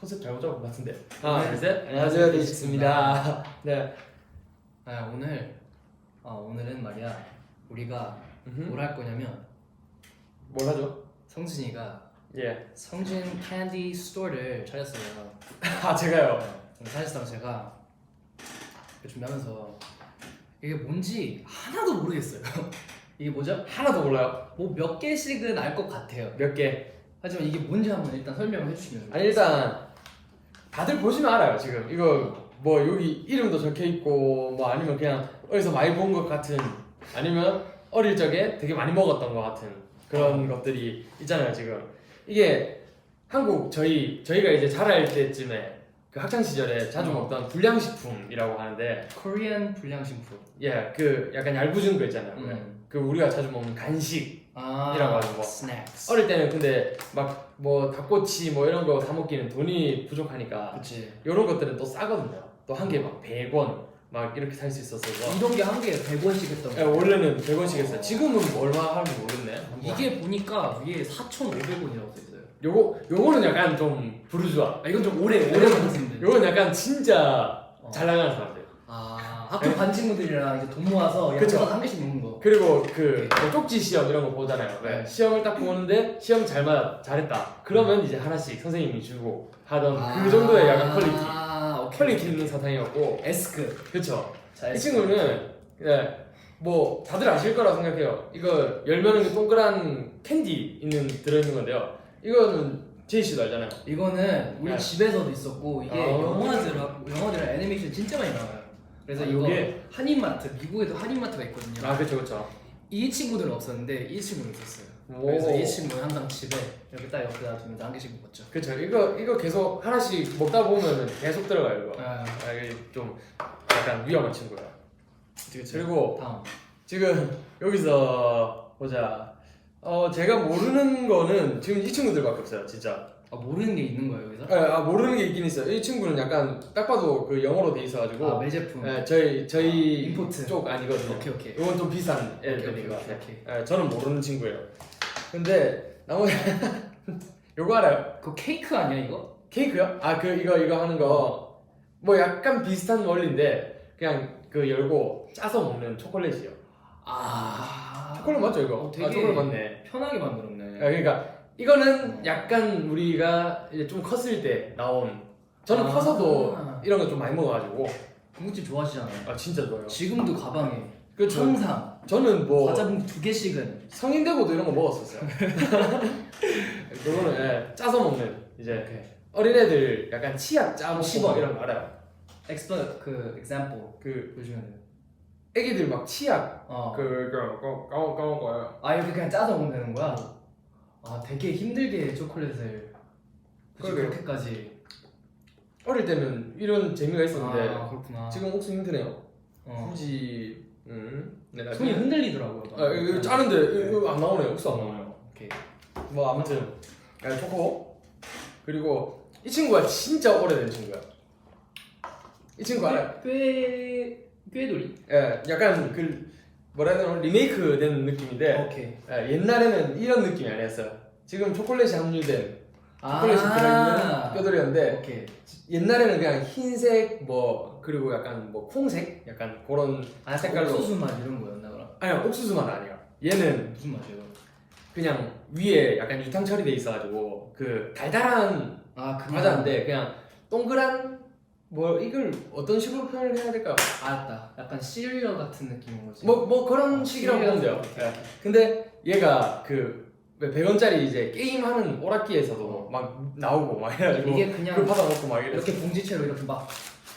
컨셉 잘못 잡은 것 같은데. 네. 하나, 둘, 셋. 안녕하세요, 데이식스입니다. 네. 아 오늘 아 오늘은 말이야 우리가. 뭘 할 거냐면 뭘 하죠? 성준이가 예. 성준 캔디 스토어를 차렸어요. 아 제가요. 사실상 제가 이렇게 준비하면서 이게 뭔지 하나도 모르겠어요. 이게 뭐죠? 하나도 몰라요. 뭐 몇 개씩은 알 것 같아요. 몇 개. 하지만 이게 뭔지 한번 일단 설명을 해주시면 아니 일단 다들 보시면 알아요. 지금 이거 뭐 여기 이름도 적혀 있고 뭐 아니면 그냥 어디서 많이 본 것 같은 아니면 어릴 적에 되게 많이 먹었던 것 같은 그런 것들이 있잖아요. 지금 이게 한국 저희 저희가 이제 자랄 때쯤에 그 학창 시절에 자주 어. 먹던 불량식품이라고 하는데 코리안 불량식품. 예 그 약간 얇은 거 있잖아요. 음. 그 우리가 자주 먹는 간식 아 하는 거. 스낵스. 어릴 때는 근데 막 뭐 닭꼬치 뭐 이런 거 사 먹기는 돈이 부족하니까 그치. 이런 것들은 또 싸거든요. 또 한 개 막 100원 막 이렇게 살 수 있었어서 이런 게 한 개에 100원씩 했던 예, 거. 원래는 100원씩 했어요. 지금은 뭐 얼마 하는지 모르겠네. 이게 보니까 위에 4,500원이라고 써 있어요. 요거 요거는 약간 좀 부르주아. 아 이건 좀 오래 오래 먹었는데. 요건 약간 진짜 어. 잘 나가는 사람들. 아 학교 반 친구들이랑 이제 돈 모아서 그쵸. 양쪽 한 개씩 먹는 거. 그리고 그뭐 쪽지 시험 이런 거 보잖아요. 왜? 네. 시험을 딱 보는데 시험 잘만 잘했다. 그러면 이제 하나씩 선생님이 주고 하던 아, 그 정도의 약간 퀄리티. 아 오케이. 퀄리티 있는 사탕이었고 에스크. 그쵸. 자, 이. 친구는 예, 뭐 다들 아실 거라 생각해요. 이거 열면은 그 동그란 캔디 있는 들어있는 건데요. 이거는 제이 씨도 알잖아요. 이거는 우리 네. 집에서도 있었고 이게 아. 영화들 영화들 애니메이션 진짜 많이 나와요. 그래서 아, 이거 요게? 한인마트 미국에도 한인마트가 있거든요. 아 그쵸 그쵸. 이 친구들은 없었는데 이 친구는 있었어요. 오. 그래서 이 친구는 항상 집에 이렇게 딱 옆에다 두면서 한 개씩 먹었죠. 그쵸. 이거 이거 계속 하나씩 먹다 보면은 계속 들어가요 이거. 아, 아, 이게 좀 약간 위험한 친구야. 그리고 다음. 지금 여기서 보자. 어 제가 모르는 거는 지금 이 친구들밖에 없어요 진짜. 아 모르는 게 있는 거예요 여기서? 아, 아, 모르는 게 있긴 있어요. 이 친구는 약간 딱 봐도 그 영어로 돼 있어가지고. 아 매제품. 네, 저희 저희 아, 임포트. 쪽 아니거든요. 오케이 오케이. 이건 좀 비싼 오케이, 오케이, 것 같아요. 오케이. 네, 저는 모르는 친구예요. 근데 나머지 요거 알아요? 그거 케이크 아니야 이거? 케이크요? 아 그 이거 이거 하는 거 뭐 약간 비슷한 원리인데 그냥 그 열고 짜서 먹는 초콜릿이요. 아 초콜릿 맞죠 이거? 어, 되게 아 초콜릿 맞네. 편하게 만들었네. 아, 그러니까 이거는 약간 우리가 이제 좀 컸을 때 나온. 저는 아. 커서도 이런 거 좀 많이 먹어가지고 중국집 좋아하시잖아요. 아 진짜 좋아요. 지금도 가방에 그렇죠. 항상 저는 뭐 과자 봉투 두 개씩은 성인 되고도 이런 거 먹었었어요. 그거는 예, 짜서 먹는 이제 이렇게 어린애들 약간 치약 짜 먹고 씹어. 막 이런 거 알아요? 엑스퍼 그 example 그 보시면 돼요. 애기들 막 치약 어. 그그 까먹 까먹 거예요. 아 이렇게 그냥 짜서 되는 거야? 아 되게 힘들게 초콜릿을 굳이 그러게요. 그렇게까지 어릴 때는 이런 재미가 있었는데 아 그렇구나. 지금 옥수 힘드네요. 어. 굳이 음, 네, 손이 흔들리더라고요. 아, 이거 짜는데 이거 안 나오네요. 옥수 안 나오네요. 오케이. 뭐 아무튼 야, 초코 그리고 이 친구가 진짜 오래된 친구야. 이 친구 알아요? 꽤 꾀돌이. 예, 약간 그 뭐라 해야 되나 리메이크된 느낌인데 오케이. 예, 옛날에는 이런 느낌이 아니었어요. 지금 초콜릿이 함유된 초콜릿이 들어있는 뼈돌이었는데 아. 오케이. 옛날에는 그냥 흰색 뭐 그리고 약간 뭐 콩색 약간 그런 아 색깔로 옥수수 맛 이런 거였나 그럼? 아니 옥수수 맛 아니야. 얘는 무슨 맛이에요? 그냥 위에 약간 유탕 처리돼 있어가지고 그 달달한 아 그냥 과자인데 그냥 동그란 뭐 이걸 어떤 식으로 표현을 해야 될까? 알았다. 약간 시리얼 같은 느낌인 거지. 뭐 뭐 그런 어, 식이라고 보면 돼요. 예. 근데 얘가 그 100원짜리 이제 게임하는 오락기에서도 막 나오고 막 해가지고 이게 그냥 그걸 받아먹고 막 이래. 이렇게 봉지채로 이렇게 막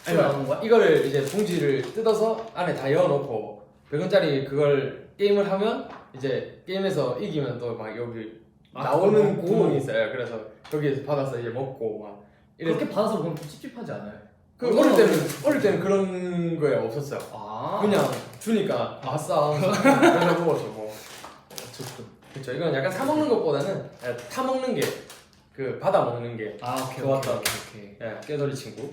아니, 나오는 거야? 이거를 이제 봉지를 뜯어서 안에 다 열어놓고 100원짜리 그걸 게임을 하면 이제 게임에서 이기면 또 막 여기 아, 나오는 그거 먹고? 구멍이 있어요. 그래서 거기에서 받아서 이제 먹고 막 이래. 그렇게 받아서 먹으면 좀 찝찝하지 않아요? 그 어릴 때는 어릴 때는 그런 거에 없었어요. 아 그냥 주니까 아싸 그래서 먹었죠 뭐. 좋군. 그렇죠. 이건 약간 사 먹는 것보다는 예, 타 먹는 게 그 받아 먹는 게 아 오케이 좋았다. 오케이 오케이. 예, 깨돌이 친구.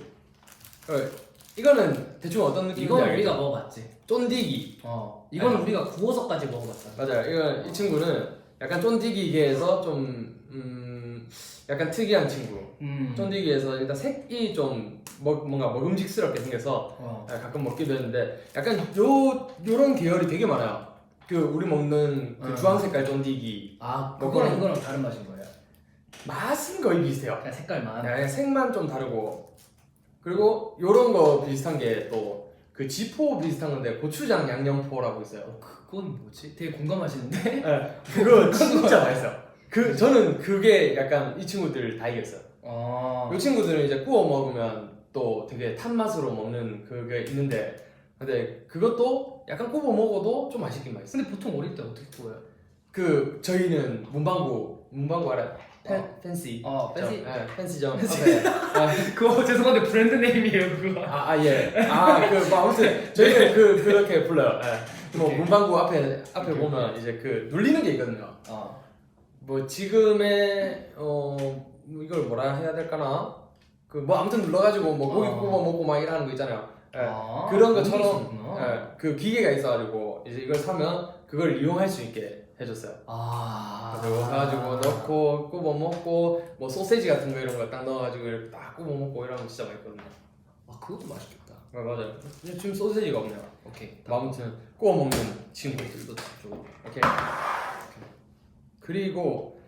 어, 이거는 대충 어떤 느낌인지 이건 알겠죠? 우리가 먹어봤지. 쫀디기. 어 이건 아니. 우리가 구워서까지 먹어봤어. 맞아요. 이건 이 친구는 약간 쫀디기계에서 좀 음, 약간 특이한 친구. 음. 쫀디기에서 일단 색이 좀 먹, 뭔가 먹음직스럽게 생겨서 어. 아, 가끔 먹기도 했는데 약간 요 요런 계열이 되게 많아요. 그 우리 먹는 그 음. 주황 색깔 쫀디기 아뭐 그거랑 이거랑 다른 맛인 거예요? 맛은 거의 비슷해요. 그냥 색깔만. 그냥 색만 좀 다르고 그리고 요런 거 비슷한 게 또 그 지포 비슷한 건데 고추장 양념포라고 있어요. 어, 그건 뭐지? 되게 공감하시는데? 네, 그거 진짜 맛있어요. 그 저는 그게 약간 이 친구들 다 이겼어요. 어. 이 친구들은 이제 구워 먹으면 또 되게 탄 맛으로 먹는 그게 있는데 근데 그것도 약간 구워 먹어도 좀 맛있긴 맛있어요. 근데 보통 어릴 때 어떻게 구워요? 그 저희는 문방구 문방구 알아요? 펜, 어. 펜시 어 팬시. 네, 펜시점 펜시. 앞에 아, 그거 죄송한데 브랜드 네임이에요 그거. 아, 아 예. 아, 그, 뭐, 아무튼, 저희는 그, 그렇게 불러요. 예. 뭐, 오케이. 문방구 앞에, 앞에 오케이, 보면 이제 그, 눌리는 게 있거든요. 어. 뭐, 지금의, 어, 뭐 이걸 뭐라 해야 될까나? 그, 뭐, 아무튼 눌러가지고, 뭐, 고기 어. 구워 먹고 막 이러는 거 있잖아요. 예. 아, 그런 것처럼. 예. 그 기계가 있어가지고, 이제 이걸 사면, 그걸 이용할 수 있게 해줬어요. 아. 그거 해가지고 넣고, 구워 먹고, 뭐, 소세지 같은 거 이런 거 딱 넣어가지고, 이렇게 딱 구워 먹고 이러는 거 진짜 맛있거든요. 아 그것도 맛있겠다. 아, 맞아요. 근데 지금 소세지가 없네요. 오케이. 뭐 아무튼 구워 먹는 친구들. 이것도 좀. 오케이. 그리고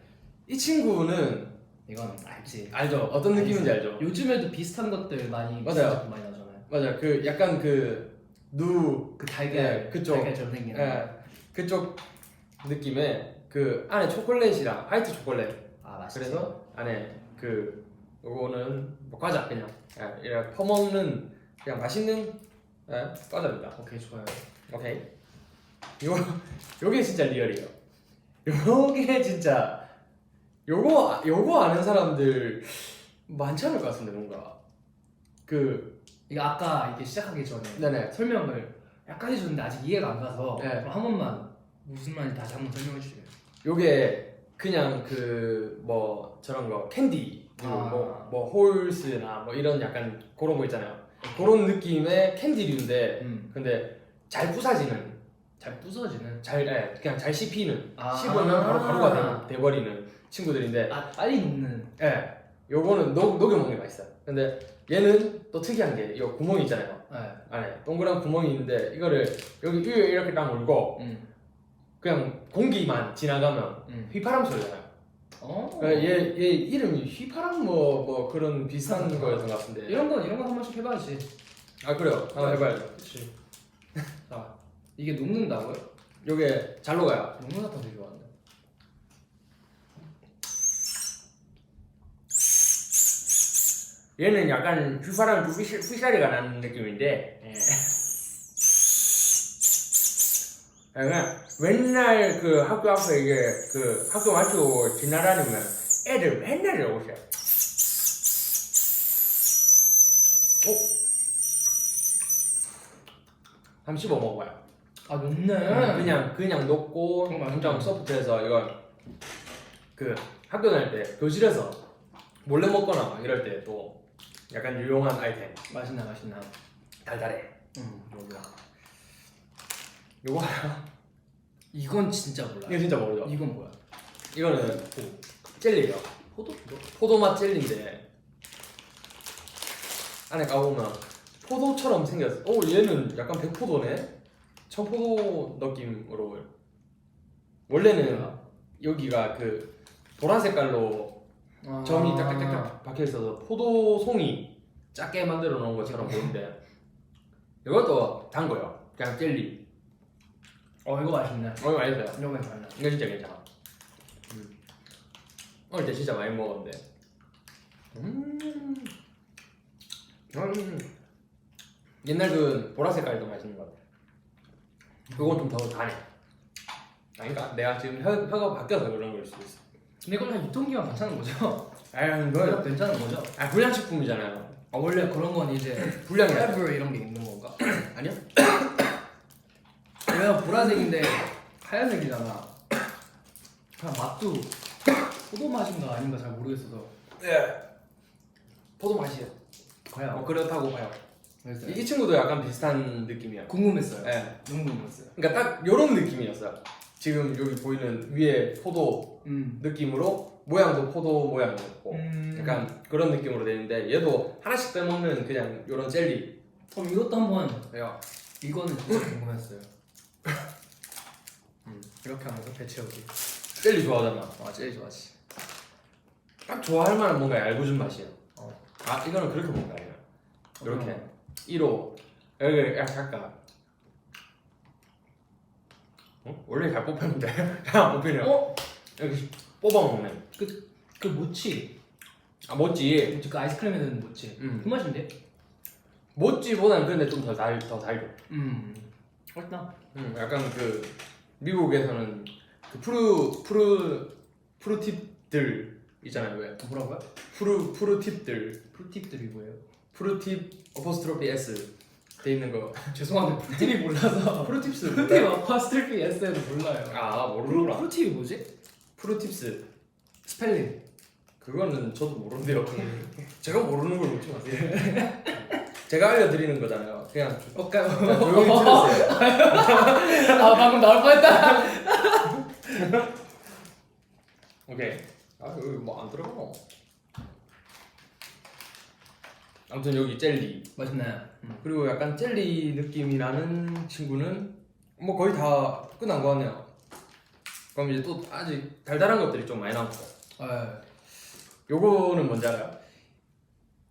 이 친구는 이건 알지. 알죠? 어떤 느낌인지 알죠? 요즘에도 비슷한 것들 많이 맞아요. 비슷한 많이 나잖아요. 맞아요. 그 약간 그누 그 달걀 네, 그쪽. 달걀처럼 생긴. 거. 예, 그쪽 느낌의 그 안에 초콜릿이랑 화이트 초콜릿. 아 맛있지. 그래서 안에 그 요거는 뭐 과자 그냥 예, 이렇게 퍼먹는 그냥 맛있는 예, 과자입니다. 오케이 좋아요. 오케이. 요 요게 진짜 리얼이에요. 요게 진짜 요거 요거 아는 사람들 많지 않을 것 같은데 뭔가 그 이거 아까 이게 시작하기 전에 네네 설명을 약간 해줬는데 아직 이해가 안 가서 네. 그럼 한 번만 무슨 말인지 다시 한번 설명해 주세요. 요게 그냥 그 뭐 저런 거 캔디 아. 뭐뭐 뭐 홀스나 뭐 이런 약간 그런 거 있잖아요. 그런 느낌의 캔디류인데 음. 근데 잘 부사지는 잘 부서지는. 잘 예, 그냥 잘 씹히는 아. 씹으면 바로 가루가 돼, 돼버리는 친구들인데 아 빨리 녹는. 예, 요거는 녹, 녹여 먹는 게 맛있어요. 근데 얘는 또 특이한 게, 이 구멍이 있잖아요. 네. 안에 동그란 구멍이 있는데 이거를 여기 위에 이렇게 딱 물고 음. 그냥 공기만 지나가면 음. 휘파람 소리 나요. 어. 그러니까 얘, 얘 이름이 휘파람 뭐, 뭐 그런 비슷한 거였던 것 같은데. 이런 거 이런 거한 번씩 해봐야지. 아, 그래요. 한번 해봐야죠. 그렇지. 자 이게 녹는다고요? 요게 잘 녹아요. 녹는 사탕 되게 좋아하는데. 얘는 약간 휘, 휘사리가 나는 느낌인데. 예. 그냥 맨날 그 학교 앞에 이게 그 학교 마치고 지나다니면 애들 맨날 이러고 있어요. 어? 한번 씹어 먹어봐요. 아 녹네. 그냥 그냥 녹고 어, 맛있다. 엄청 소프트해서 이거 그 학교 다닐 때 교실에서 몰래 먹거나 막 이럴 때또 약간 유용한 아이템 맛있나 맛있나. 달달해. 음 여기야. 요거 알아? 이건 진짜 몰라. 이거 진짜 모르죠? 이건 뭐야? 이거는 젤리예요. 포도 포도? 포도맛 젤리인데 안에 까보면 포도처럼 생겼어. 오 얘는 약간 백포도네. 청포도 느낌으로. 원래는 여기가 그 보라 색깔로 아. 점이 딱딱딱딱 박혀 있어서 포도송이 작게 만들어 놓은 것처럼 보이는데 이것도 단 거예요. 그냥 젤리. 어 이거 맛있네. 어 이거 맛있어요. 이거 맛있네. 이거 진짜 괜찮아. 음. 어릴 때 진짜 많이 먹었는데. 음. 음. 옛날 그 보라 색깔도 맛있는 것 같아. 그건 좀더 다네. 아닌가? 내가 지금 혀, 혀가 바뀌어서 그런 걸 수도 있어. 근데 이건 한 유통기한 괜찮은 거죠? 이거 이거 괜찮은 거죠? 아 불량식품이잖아요. 아 원래 그런 건 이제 불량이 flavor 이런 게 있는 건가? 아니요? 왜냐면 보라색인데 하얀색이잖아. 그냥 맛도 포도 맛인가 아닌가 잘 모르겠어서 네. 포도 맛이에요. 과연 뭐 그렇다고 봐요. 그랬어요. 이, 이 친구도 약간 비슷한 느낌이야. 궁금했어요. 네. 너무 궁금했어요. 그러니까 딱 이런 느낌이었어요. 지금 여기 보이는 위에 포도 음. 느낌으로 모양도 포도 모양도 있고 음. 약간 그런 느낌으로 되는데 얘도 하나씩 빼먹는 그냥 이런 젤리 그럼 이것도 한번 야 이거는 진짜 궁금했어요. 음, 이렇게 하면서 배 채우기. 젤리 좋아하잖아 아 제일 좋아하지. 딱 좋아할 만한 뭔가 얇은 맛이야 어. 아 이거는 그렇게 먹다 이거 이렇게 어. 1호 여기 약간 어? 원래 잘 뽑혔는데 안 뽑히네요 어? 여기 뽑아 먹네 그 모찌. 아 멋지 그 아이스크림에 넣는 모찌. 음. 그 맛인데? 멋지보다는 근데 좀 더 달, 더 달죠 음. 맛있다. 음, 약간 그 미국에서는 그 푸르 푸르 푸르팁들 있잖아요 왜 뭐라고요? 푸르 푸르팁들 프루팁들이 뭐예요? 푸르팁 어퍼스트로피 S 돼 있는 거. 죄송한데 프루팁이 몰라서. 푸르팁스 프루팁 어퍼스트리피 S에도 몰라요. 아 모르는구나 프루팁이 뭐지? 푸르팁스. 스펠링. 그거는 저도 모르는데요. 제가 모르는 걸 묻지 마세요. 제가 알려드리는 거잖아요. 그냥 조- 어, 까 그냥 조용히 들으세요. 아 방금 나올 뻔했다. 오케이. 아 여기 뭐 안 들어가 아무튼 여기 젤리 맛있나요? 그리고 약간 젤리 느낌이 나는 친구는 뭐 거의 다 끝난 거 같네요. 그럼 이제 또 아직 달달한 것들이 좀 많이 남았어요. 아, 요거는 뭔지 알아요?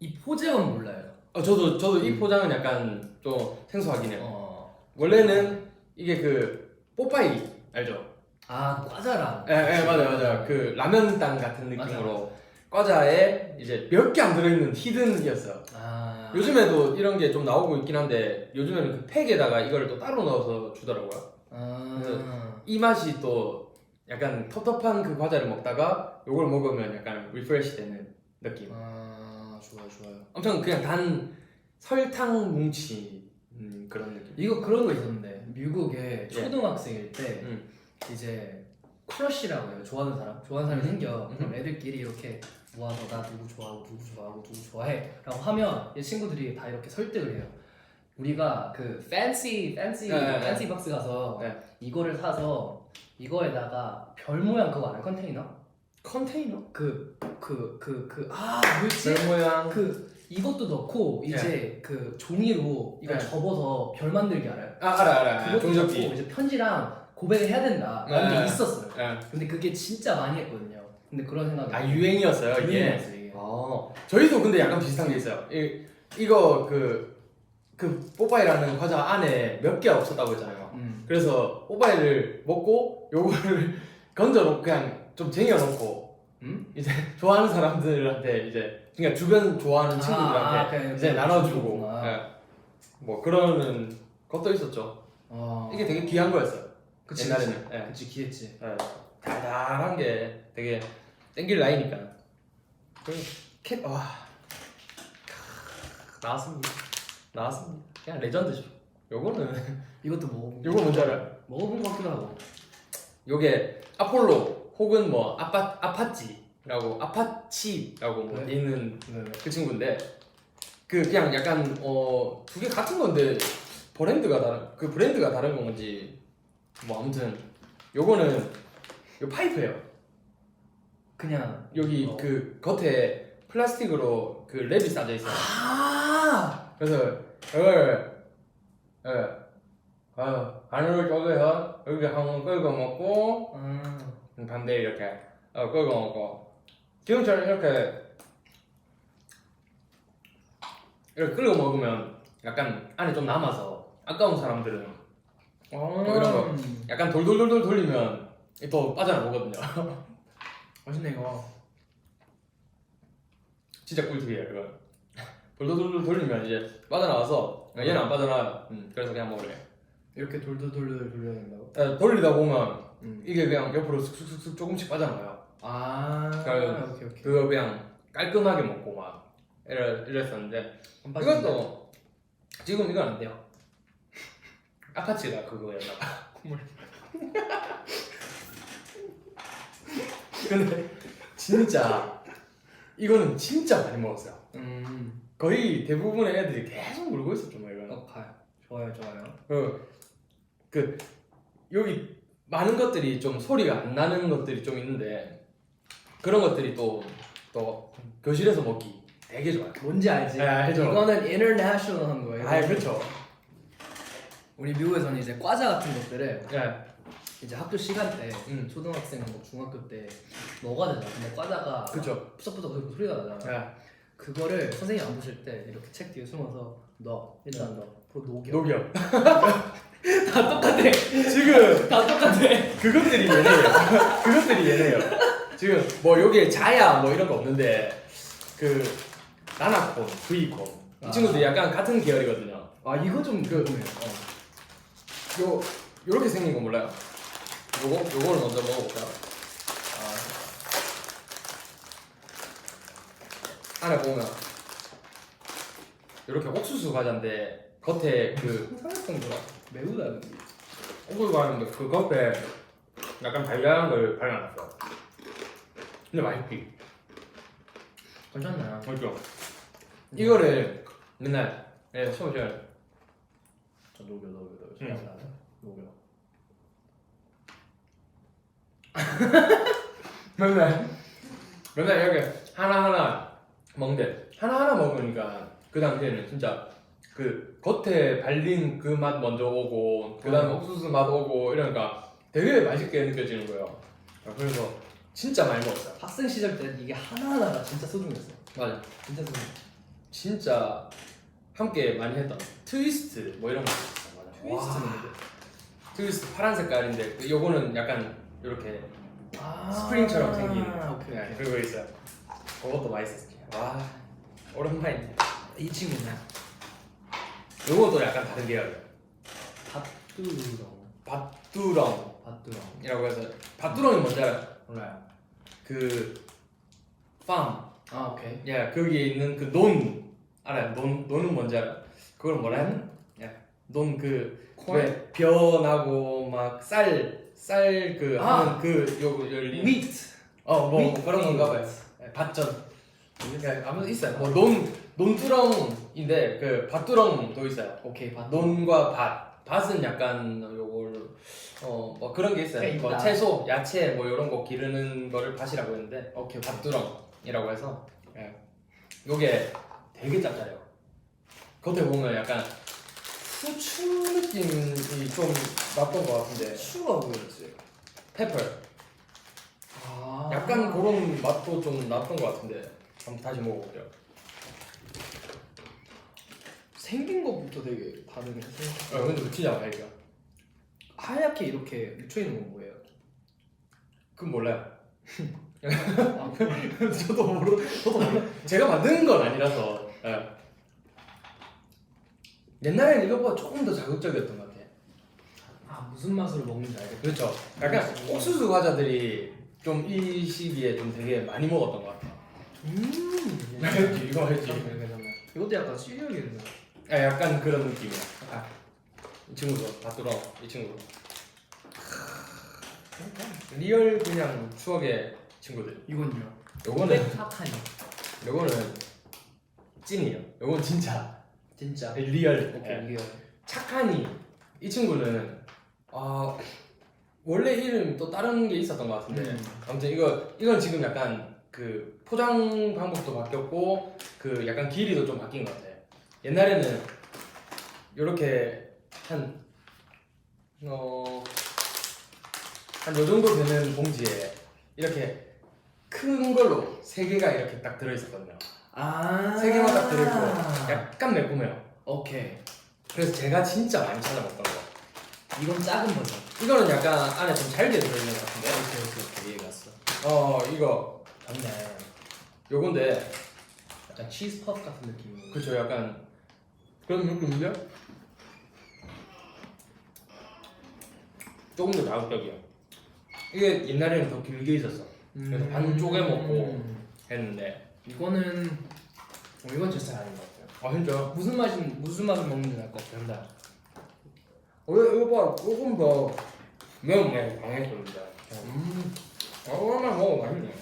이 포장은 몰라요. 어, 저도 저도 이 포장은 약간 좀 생소하긴 해요. 어. 원래는 이게 그 뽀빠이 알죠? 아 과자랑. 예, 예 맞아요 맞아요. 그 라면땅 같은 느낌으로 과자에 이제 몇 개 안 들어있는 히든이었어요. 아. 요즘에도 이런 게 좀 나오고 있긴 한데 요즘에는 그 팩에다가 이걸 또 따로 넣어서 주더라고요. 아. 이 맛이 또 약간 텁텁한 그 과자를 먹다가 요걸 먹으면 약간 리프레시 되는 느낌. 아 좋아요 좋아요. 엄청 그냥 단 설탕 뭉치 음, 그런 느낌. 이거 그런 거 있었는데 미국에 예. 초등학생일 때 음. 이제 크러쉬라고 해요. 좋아하는 사람, 좋아하는 사람이 음. 생겨. 그럼 애들끼리 이렇게 모아서 나 누구 좋아하고 누구 좋아하고 누구 좋아해 라고 하면 이 친구들이 다 이렇게 설득을 해요. 우리가 그 fancy fancy 네, 네, 네. fancy 박스 가서 네. 이거를 사서 이거에다가 별 모양 그거 알아 컨테이너? 컨테이너? 그 그 그 그아 뭐였지? 별 모양. 그 이것도 넣고 이제 그 종이로 이거 네. 접어서 별 만들기 알아요? 아 알아 알아. 그것도 종접기. 넣고 이제 편지랑 고백을 해야 된다 라는 네. 게 있었어요. 예. 근데 그게 진짜 많이 했거든요. 근데 그런 생각이 아 유행이었어요 이게. 유행이었어요 이게. 어 저희도 근데 약간 비슷한 게 있어요. 이 이거 그. 그 뽀빠이라는 과자 안에 몇개 없었다고 했잖아요. 음. 그래서 뽀빠이를 먹고 요거를 건져놓고 그냥 좀 쟁여놓고 음? 이제 좋아하는 사람들한테 이제 그러니까 주변 좋아하는 아, 친구들한테 그냥 이제 나눠주고. 예. 뭐 그러는 것도 있었죠. 어. 이게 되게 귀한 거였어요. 그치, 옛날에는 예. 그치 기했지. 예. 달달한 게 되게 땡길 나이니까. 그캡 와. 나왔습니다. 나왔습니다. 그냥 레전드죠. 요거는 이것도 먹어본 요거 뭔지 알아요? 먹어본 것 같기도 하고. 요게 아폴로 혹은 뭐 아파 아파치라고 아파치라고 뭐 네. 있는 네. 그 친구인데 그 그냥 약간 어 두 개 같은 건데 브랜드가 다른 그 브랜드가 다른 건지 뭐 아무튼 요거는 요 파이프예요. 그냥 여기 어. 그 겉에 플라스틱으로 그 랩이 싸져 있어요. 아 그래서 이걸 예 어, 안으로 쪼개서 여기 한번 끌고 먹고 음. 반대 이렇게 어, 끌고 먹고 지금처럼 이렇게 이렇게 끌고 먹으면 약간 안에 좀 남아서 아까운 사람들은 어. 뭐 이런 거. 약간 돌돌돌돌 돌리면 또 빠져나오거든요. 맛있네 이거. 진짜 꿀팁이에요 이거. 돌돌돌돌 돌리면 이제 빠져나와서 얘는 안 빠져나와요. 음, 그래서 그냥 먹으래. 이렇게 돌돌돌돌 돌려야 된다고? 어, 돌리다 보면 음. 이게 그냥 옆으로 쑥쑥쑥 조금씩 빠져나와요. 아. 그래요. 오케이 오케이. 그거 그냥 깔끔하게 먹고 막 이래, 이랬었는데. 이것도 지금 이건 안 돼요. 아파치가 그거였나 봐. 콧물. 근데 진짜 이거는 진짜 많이 먹었어요. 음. 거의 대부분의 애들이 계속 물고 있었죠, 뭐 이거는. 어, 가. 좋아요 좋아요. 그, 그 여기 많은 것들이 좀 소리가 안 나는 것들이 좀 있는데 그런 것들이 또 또 교실에서 먹기 되게 좋아요. 뭔지 알지? 네, 알죠. 이거는 international한 거예요. 아 그렇죠. 우리 미국에서는 이제 과자 같은 것들을 예. 이제 학교 시간 때 음. 초등학생 뭐 중학교 때 먹어야 되잖아. 근데 과자가 그렇죠. 푸석푸석 그 소리가 나잖아. 예. 그거를 선생님 안 보실 때 이렇게 책 뒤에 숨어서 너 일단 너 그거 녹여. 녹여. 다 똑같아. 지금 다 똑같아. 그것들이 얘네예요. 그것들이 얘네예요. 지금 뭐 여기에 자야 뭐 이런 거 없는데 그 나나콘, 브이콘 이 아. 친구들이 약간 같은 계열이거든요. 아 이거 좀 그- 궁금해요. 어. 요 요렇게 생긴 거 몰라요? 요거 요거를 먼저 먹어볼까요? 아. 안에 보면 이렇게 옥수수 과자인데 겉에 그 상상성보다 매우 다른데. 옥수수 과자인데 그 겉에 약간 달달한 걸 발라놨어. 근데 맛있지. 괜찮나요? 맞죠? 이거를 맨날 예, 저 녹여 녹여 녹여. 녹여. 맨날 맨날 이렇게 하나하나 먹는데 하나하나 먹으니까 그 당시에는 진짜 그 겉에 발린 그 맛 먼저 오고 그 다음에 어. 옥수수 맛 오고 이러니까 되게 맛있게 느껴지는 거예요 그래서 진짜 많이 먹었어요 학생 시절 때 이게 하나하나가 진짜 소중했어. 맞아 진짜 소중. 진짜 함께 많이 했던 트위스트 뭐 이런 거 있었어 맞아 트위스트는 뭔데? 트위스트 파란 색깔인데 그 요거는 약간 이렇게 아 스프링처럼 생긴 오케이 네, 오케이. 그거 있어요. 그것도 맛있었어요. 와 오랜만이네. 이 친구냐? 요것도 약간 다른 계열이에요. 밭두렁. 밭두렁이라고 밭두렁. 해서 밭두렁이 뭔지 알아요? 몰라요. 그 farm, 아 오케이. 예 거기에 있는 그 논 알아요? 논 논은 뭔지 알아요? 그걸 뭐라 해야 되나? 예, 논그 콜? 왜 벼나고 막 쌀 쌀그 아. 하는 그 요거 열린 wheat. 어뭐 그런 건가 봐요. 예, 밭전. 그러니까 아무튼 있어요. 뭐논 논두렁인데 그 밭두렁도 있어요. 오케이 밭. 논과 밭. 밭은 약간 요걸 어뭐 그런 게 있어요. 꽤뭐 있다. 채소, 야채 뭐 이런 거 기르는 거를 밭이라고 했는데 오케이 오케이. 밭두렁이라고 해서 예. 요게 되게 짭짤해요. 겉에 보면 약간 후추 느낌이 좀 났던 것 같은데 추가 보였지. 페퍼 아. 약간 그런 맛도 좀 났던 것 같은데 한번 다시 먹어볼게요. 생긴 것부터 되게 다르네. 어, 근데 진짜 맛있어. 하얗게 이렇게 묻혀 있는 건 뭐예요? 그건 몰라요. 아, 저도 모르, 저도 모르. 제가 만드는 건 아니라서. 예. 옛날에는 이것보다 조금 더 자극적이었던 것 같아. 아 무슨 맛으로 먹는지 알겠다. 그렇죠. 약간 옥수수 과자들이 좀 이 시기에 좀 되게 많이 먹었던 것 같아. 음. 알지? 이거 알지? 이것도 약간 시리얼이네. 아, 약간 그런 느낌이야. 아, 이 친구도 밭두렁 이 친구. 리얼 그냥 추억의 친구들. 이건요. 요거는 탁하니. 요거는 찐이에요. 요건 진짜 진짜. 리얼. 오케이 예. 리얼. 착하니 이 친구는 아 원래 이름 또 다른 게 있었던 것 같은데 음. 아무튼 이거 이건 지금 약간 그 포장 방법도 바뀌었고 그 약간 길이도 좀 바뀐 것 같아. 옛날에는 이렇게 한 어. 한 요 정도 되는 봉지에 이렇게 큰 걸로 세 개가 이렇게 딱 들어있었거든요. 아. 세 개만 딱 들어있고 약간 매콤해요. 오케이. 그래서 제가 진짜 많이 찾아 먹던 거. 이건 작은 버전. 이거는 약간 안에 좀 잘게 들어있는 것 같은데. 오케이 오케이 오케이 이해 갔어. 어 이거 맞네. 요건데 약간 치즈 퍼프 같은 느낌이. 그쵸 약간 그런 느낌인데 조금 더 자극적이야. 이게 옛날에는 더 길게 있었어. 그래서 반 쪼개 먹고. 음. 했는데 이거는 어, 이건 제 스타일 아닌 것 같아요. 아 진짜? 무슨 맛이 무슨 맛을 먹는지 알 것 같아요. 근데 어 이거 봐. 조금 더 매운 맛이 강했었는데 음. 아, 오랜만에 먹어 맛있네.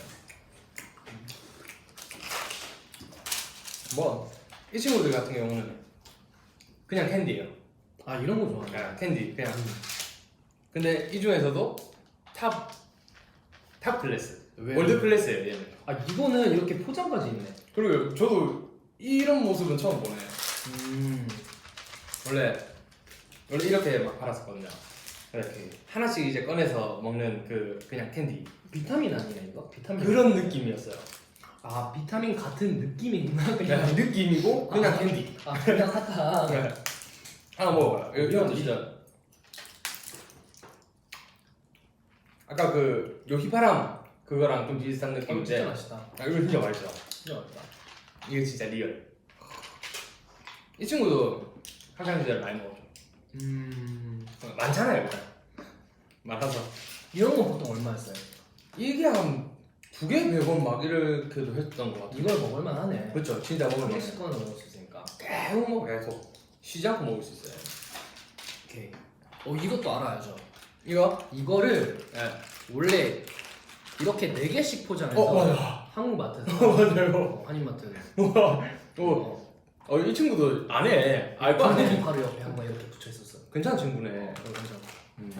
뭐 이 친구들 같은 경우는 그냥 캔디예요. 아 이런 거 좋아하네. 그냥 캔디 그냥. 근데 이 중에서도 탑, 탑 클래스 왜? 월드 클래스예요 얘는. 아 이거는 이렇게 포장까지 있네. 그리고 저도 이런 모습은 처음 보네. 음. 원래 원래 이렇게 막 팔았었거든요. 이렇게 하나씩 이제 꺼내서 먹는 그 그냥 캔디 비타민 아니야 이거? 비타민. 그런 느낌이었어요. 아 비타민 같은 느낌이구나 그냥 그냥. 느낌이고 그냥 아. 캔디. 아 그냥 사탕. 네. 하나 먹어봐요. 이거 진짜 아까 그 요히바람 그거랑 좀 비슷한 어, 진짜 느낌인데 맛있다. 아, 이거 진짜 맛있어. 진짜 맛있다. 이거 진짜 리얼. 이 친구도 학창 시절 많이 먹었죠. 음. 어, 많잖아요, 일단. 많아서. 이런 건 보통 얼마였어요? 이게 한 두 개, 백원막 이렇게도 했던 것 같아요. 이걸 먹을 만 하네. 그렇죠. 진짜 먹으면 한식권을 먹을 수 있으니까. 계속 먹어, 계속. 쉬지 않고 먹을 수 있어요. 오케이. 어 이것도 알아야죠. 이거? 이거를 네. 원래 이렇게 네 개씩 포장해서 어, 맞아. 한국 마트에서 맞아요. 어, 한인 마트. 와, 어, 어. 어, 이 친구도 안 해. 알거 안이 해. 바로 옆에 한번 이렇게 붙여 있었어. 괜찮은 친구네. 어, 그래서